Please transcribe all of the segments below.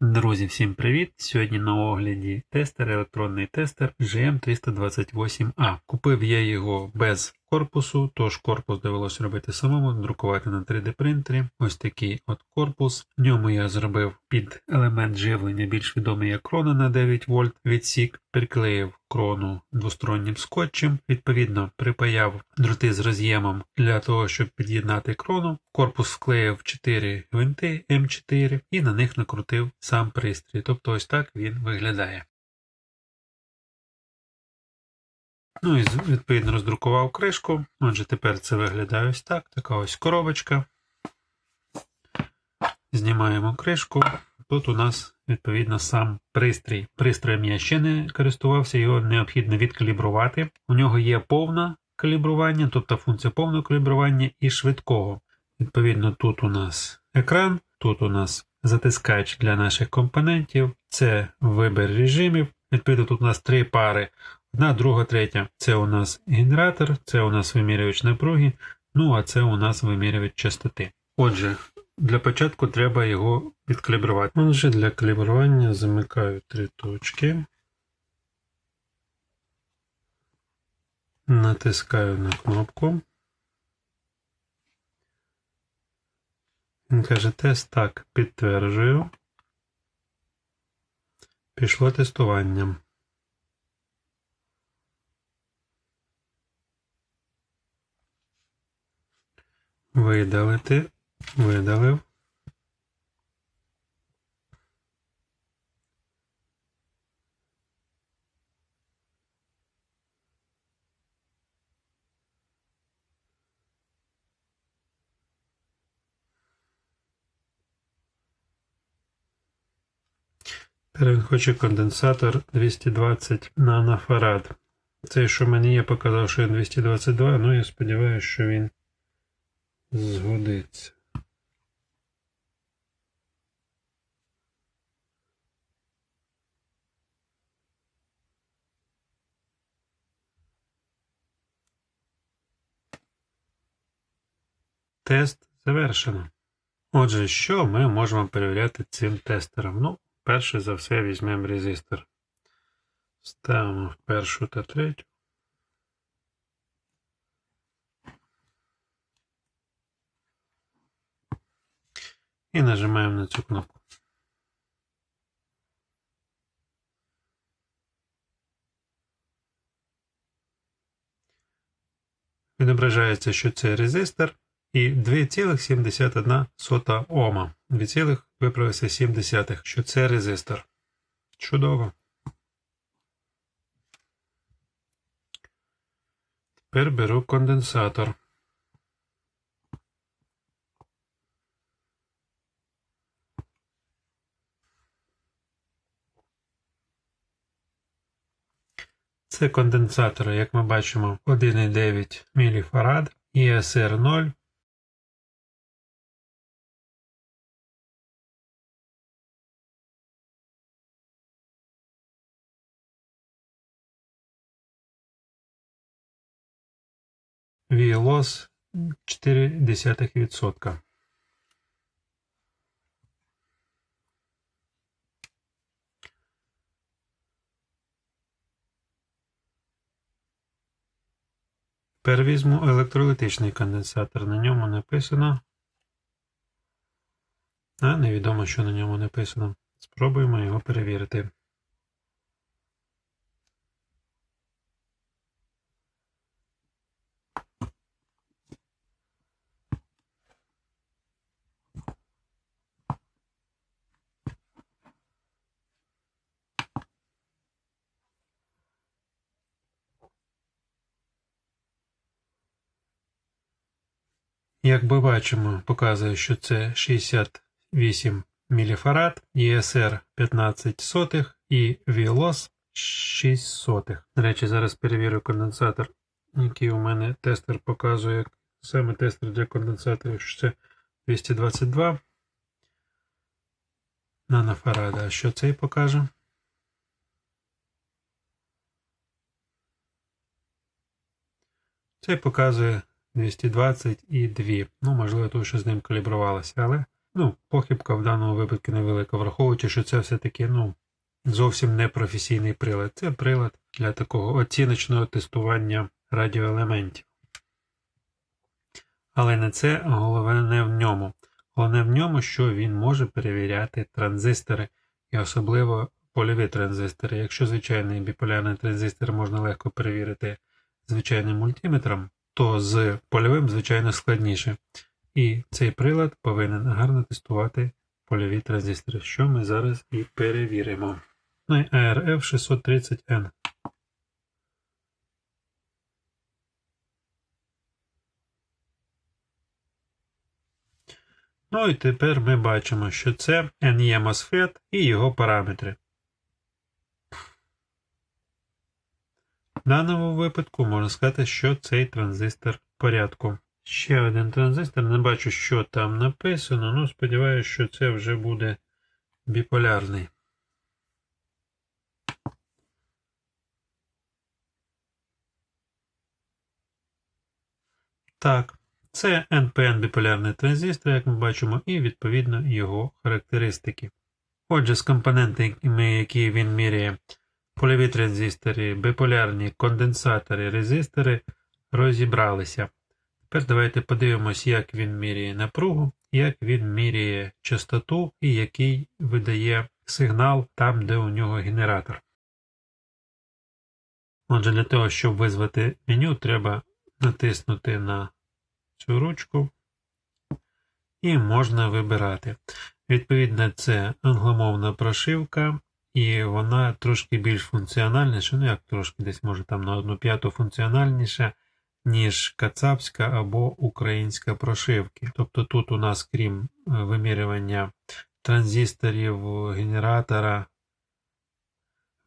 Друзі, всім привіт! Сьогодні на огляді тестер, електронний тестер GM328A. Купив я його без корпусу, тож корпус довелося робити самому, друкувати на 3D принтері. Ось такий от корпус. В ньому я зробив під елемент живлення, більш відомий як крона на 9 вольт відсік, приклеїв крону двостороннім скотчем, відповідно припаяв дроти з роз'ємом для того, щоб під'єднати крону. Корпус вклеїв 4 гвинти М4 і на них накрутив сам пристрій. Тобто ось так він виглядає. Ну і відповідно роздрукував кришку. Отже, тепер це виглядає ось так. Така ось коробочка. Знімаємо кришку. Тут у нас відповідно сам пристрій. Пристроєм я ще не користувався, його необхідно відкалібрувати. У нього є повне калібрування, тобто функція повного калібрування і швидкого. Відповідно, тут у нас екран, тут у нас затискач для наших компонентів, це вибір режимів. Відповідно, тут у нас три пари. Одна, друга, третя. Це у нас генератор, це у нас вимірювач напруги, ну а це у нас вимірювач частоти. Отже, для початку треба його відкалібрувати. Отже, для калібрування замикаю три точки. Натискаю на кнопку. Він каже, тест так, підтверджую. Пішло тестування. Видалити. Видалив. Тепер він хоче конденсатор 220 нанофарад. Цей, що в мене є, показав, що він 222, ну я сподіваюся, що він згодиться. Тест завершено. Отже, що ми можемо перевіряти цим тестером? Ну, перше за все візьмемо резистор. Ставимо в першу та третю. І нажимаємо на цю кнопку. Відображається, що це резистор і 2,71 Ома. 2, виправився 7, що це резистор. Чудово. Тепер беру конденсатор. Це конденсатори, як ми бачимо, 1,9 міліфарад, ІСР 0. VLOS 0,4%. Тепер візьму електролітичний конденсатор. На ньому написано. А невідомо, що на ньому написано. Спробуємо його перевірити. Як ми бачимо, показує, що це 68 міліфарад, ЄСР 15 сотих і VLOS 6 сотих. До речі, зараз перевірю конденсатор, який у мене тестер показує. Саме тестер для конденсаторів, що це 222 нанофарада. А що цей покаже? Цей показує 220 і 2. Ну, можливо, тому що з ним калібрувалося, але Ну, похибка в даному випадку невелика, враховуючи, що це все-таки ну, зовсім не професійний прилад. Це прилад для такого оціночного тестування радіоелементів. Але не це головне в ньому. Головне в ньому, що він може перевіряти транзистори, і особливо польові транзистори. Якщо звичайний біполярний транзистор можна легко перевірити звичайним мультиметром, то з польовим, звичайно, складніше. І цей прилад повинен гарно тестувати польові транзистори, що ми зараз і перевіримо. Ну і ARF 630N. Ну і тепер ми бачимо, що це NE MOSFET і його параметри. В даному випадку можна сказати, що цей транзистор в порядку. Ще один транзистор, не бачу, що там написано, ну сподіваюся, що це вже буде біполярний. Так, це NPN біполярний транзистор, як ми бачимо, і відповідно його характеристики. Отже, з компонентами, які він міряє, польові транзистори, биполярні конденсатори, резистори, розібралися. Тепер давайте подивимось, як він міряє напругу, як він міряє частоту і який видає сигнал там, де у нього генератор. Отже, для того, щоб визвати меню, треба натиснути на цю ручку і можна вибирати. Відповідно, це англомовна прошивка, і вона трошки більш функціональніша, ну як трошки десь може там на одну п'яту функціональніша, ніж кацапська або українська прошивки. Тобто тут у нас, крім е, вимірювання транзисторів, генератора,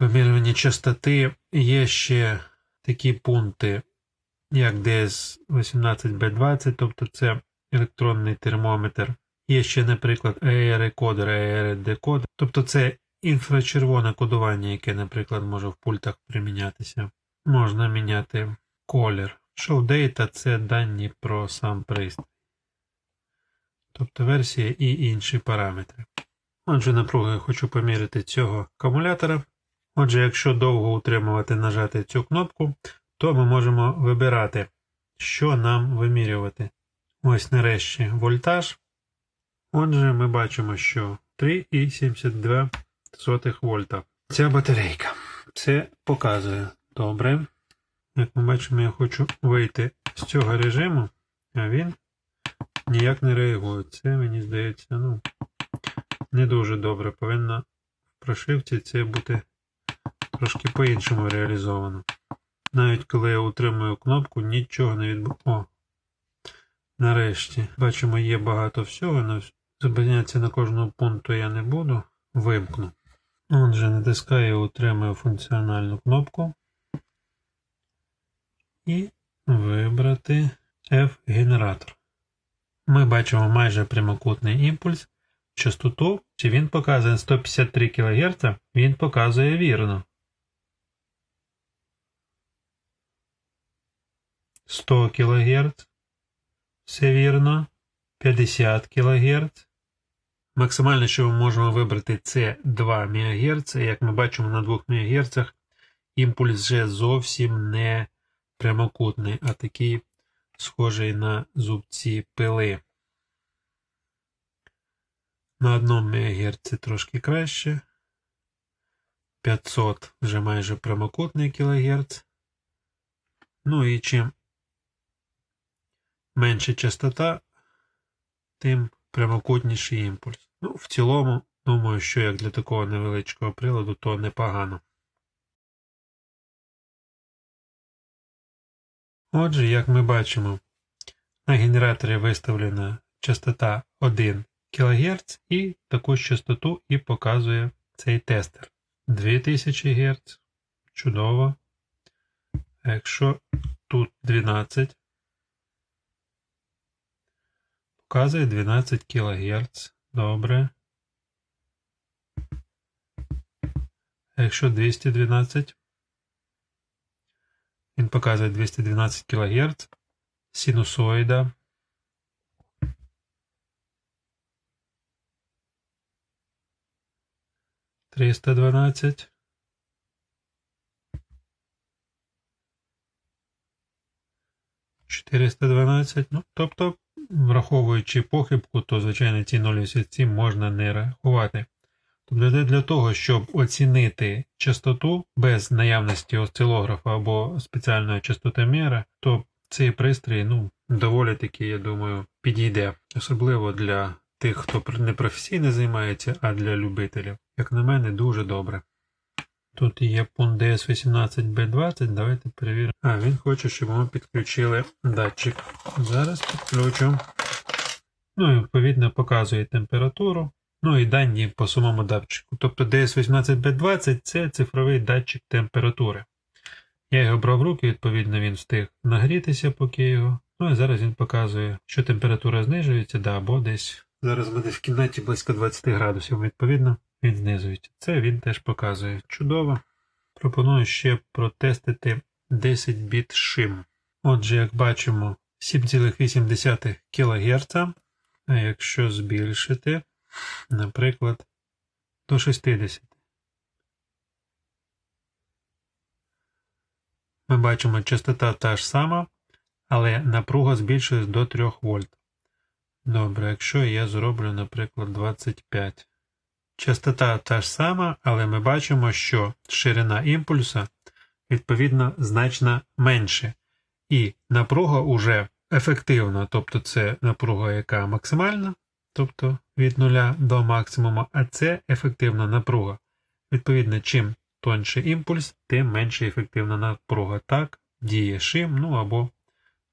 вимірювання частоти, є ще такі пункти, як DS18B20, тобто це електронний термометр. Є ще, наприклад, AR-кодер, AR-декодер, тобто це інфрачервоне кодування, яке, наприклад, може в пультах примінятися. Можна міняти колір. Show Data – це дані про сам пристрій. Тобто версія і інші параметри. Отже, напругу хочу поміряти цього акумулятора. Отже, якщо довго утримувати нажати цю кнопку, то ми можемо вибирати, що нам вимірювати. Ось нарешті вольтаж. Отже, ми бачимо, що 3,72 вольта. Ця батарейка. Це показує добре. Як ми бачимо, я хочу вийти з цього режиму, а він ніяк не реагує. Це, мені здається, ну, не дуже добре. Повинно в прошивці це бути трошки по-іншому реалізовано. Навіть коли я утримую кнопку, нічого не відбувається. О! Нарешті. Бачимо, є багато всього, але зупинятися на кожному пункту я не буду. Вимкну. Отже, натискаю і утримую функціональну кнопку. І вибрати F-генератор. Ми бачимо майже прямокутний імпульс. Частоту, чи він показує 153 кГц, він показує вірно. 100 кГц. Все вірно. 50 кГц. Максимально, що ми можемо вибрати, це 2 МГц. Як ми бачимо на 2 МГц, імпульс вже зовсім не прямокутний, а такий схожий на зубці пили. На 1 МГц трошки краще. 500 вже майже прямокутний кілогерц. Ну і чим менша частота, тим прямокутніший імпульс. Ну, в цілому, думаю, що як для такого невеличкого приладу, то непогано. Отже, як ми бачимо, на генераторі виставлена частота 1 кГц і таку ж частоту і показує цей тестер. 2000 Гц. Чудово. А якщо тут 12, показує 12 кГц. Добре. Якщо 212, він показує 212 кГц, синусоїда. Триста дванадцять. Чотириста дванадцять. Ну, тобто враховуючи похибку, то, звичайно, ці 0,87 можна не рахувати. Тобто для того, щоб оцінити частоту без наявності осцилографа або спеціального частотоміра, то цей пристрій ну, доволі таки, я думаю, підійде. Особливо для тих, хто не професійно займається, а для любителів. Як на мене, дуже добре. Тут є пункт DS18B20, давайте перевіримо. А, він хоче, щоб ми підключили датчик. Зараз підключу. Ну і відповідно показує температуру. Ну і дані по самому датчику. Тобто DS18B20 це цифровий датчик температури. Я його брав в руки, відповідно, він встиг нагрітися, поки його. Ну і зараз він показує, що температура знижується, да, або десь. Зараз буде в кімнаті близько 20 градусів, відповідно, він знизується. Це він теж показує. Чудово. Пропоную ще протестити 10 біт шим. Отже, як бачимо, 7,8 кГц. А якщо збільшити, наприклад, до 60. Ми бачимо, частота та ж сама, але напруга збільшується до 3 вольт. Добре, якщо я зроблю, наприклад, 25. Частота та ж сама, але ми бачимо, що ширина імпульса відповідно значно менше. І напруга уже ефективна, тобто це напруга, яка максимальна, тобто від нуля до максимуму, а це ефективна напруга. Відповідно, чим тоньше імпульс, тим менше ефективна напруга. Так діє шим, ну або в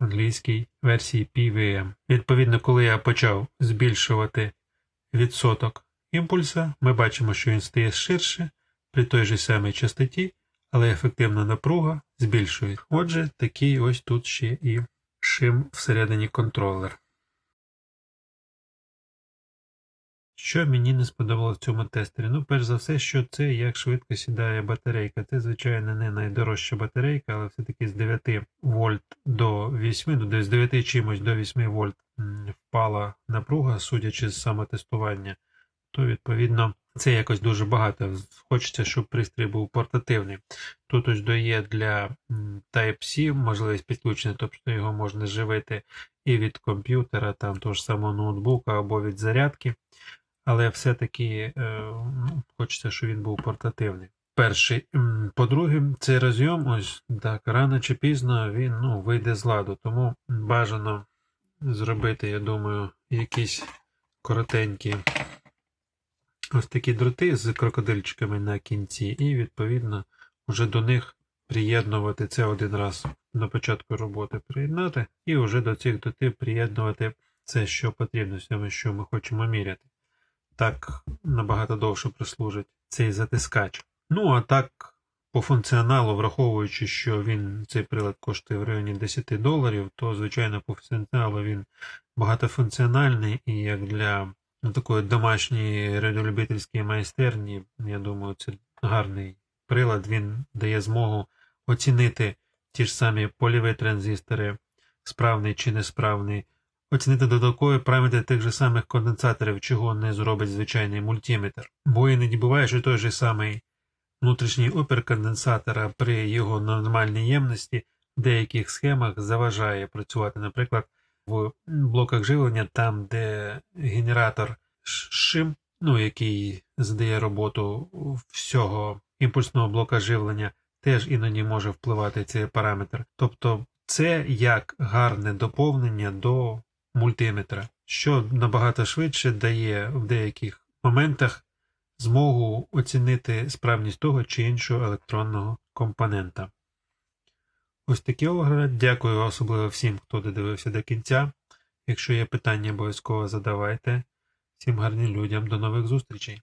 англійській версії PWM. Відповідно, коли я почав збільшувати відсоток імпульса, ми бачимо, що він стає ширше при той же самій частоті, але ефективна напруга збільшує. Отже, такий ось тут ще і шим всередині контролер. Що мені не сподобалось в цьому тестері? Ну, перш за все, що це як швидко сідає батарейка. Це, звичайно, не найдорожча батарейка, але все-таки з 9 вольт до 8, ну, десь з 9 чимось до 8 вольт впала напруга, судячи з самотестування, то відповідно це якось дуже багато. Хочеться, щоб пристрій був портативний. Тут ось дає для Type-C можливість підключення, тобто його можна живити і від комп'ютера, там того ж самого ноутбука або від зарядки. Але все-таки е, ну, хочеться, щоб він був портативний. Перший. По-друге, цей розйом, ось так, рано чи пізно він ну, вийде з ладу, тому бажано зробити, я думаю, якісь коротенькі ось такі дроти з крокодильчиками на кінці, і відповідно вже до них приєднувати це один раз на початку роботи приєднати, і вже до цих дротів приєднувати це, що потрібно, що ми хочемо міряти. Так набагато довше прослужить цей затискач. Ну, а так, по функціоналу, враховуючи, що він цей прилад коштує в районі 10 доларів, то, звичайно, по функціоналу він багатофункціональний і як для ну, такої домашньої радіолюбительської майстерні, я думаю, це гарний прилад. Він дає змогу оцінити ті ж самі польові транзистори, справний чи несправний, оцінити додаткові параметри тих же самих конденсаторів, чого не зробить звичайний мультиметр. Бо іноді буває, що той же самий внутрішній опір конденсатора при його нормальній ємності в деяких схемах заважає працювати. Наприклад, в блоках живлення, там, де генератор шим, ну, який задає роботу всього імпульсного блока живлення, теж іноді може впливати цей параметр. Тобто це як гарне доповнення до мультиметра, що набагато швидше дає в деяких моментах змогу оцінити справність того чи іншого електронного компонента. Ось такі огляд. Дякую особливо всім, хто додивився до кінця. Якщо є питання, обов'язково задавайте. Всім гарним людям. До нових зустрічей!